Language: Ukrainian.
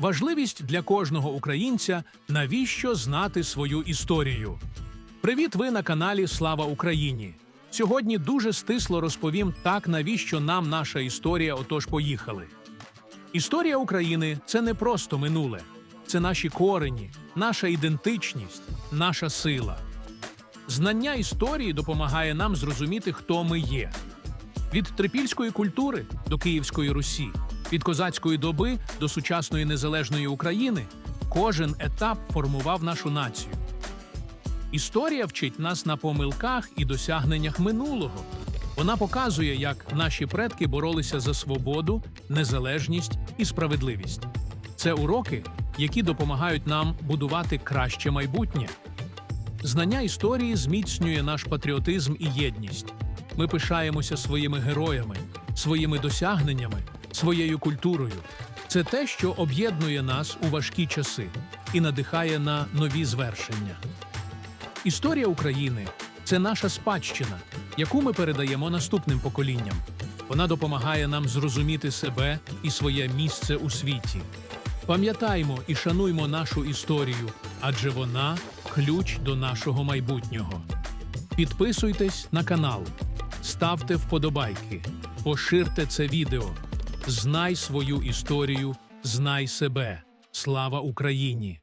Важливість для кожного українця навіщо знати свою історію. Привіт, ви на каналі Слава Україні. Сьогодні дуже стисло розповім так, навіщо нам наша історія. Отож, поїхали. Історія України це не просто минуле, це наші корені, наша ідентичність, наша сила. Знання історії допомагає нам зрозуміти, хто ми є. Від трипільської культури до Київської Русі, від козацької доби до сучасної незалежної України кожен етап формував нашу націю. Історія вчить нас на помилках і досягненнях минулого. Вона показує, як наші предки боролися за свободу, незалежність і справедливість. Це уроки, які допомагають нам будувати краще майбутнє. Знання історії зміцнює наш патріотизм і єдність. Ми пишаємося своїми героями, своїми досягненнями, своєю культурою. Це те, що об'єднує нас у важкі часи і надихає на нові звершення. Історія України це наша спадщина, яку ми передаємо наступним поколінням. Вона допомагає нам зрозуміти себе і своє місце у світі. Пам'ятаймо і шануймо нашу історію, адже вона ключ до нашого майбутнього. Підписуйтесь на канал, ставте вподобайки, поширте це відео. Знай свою історію, знай себе. Слава Україні!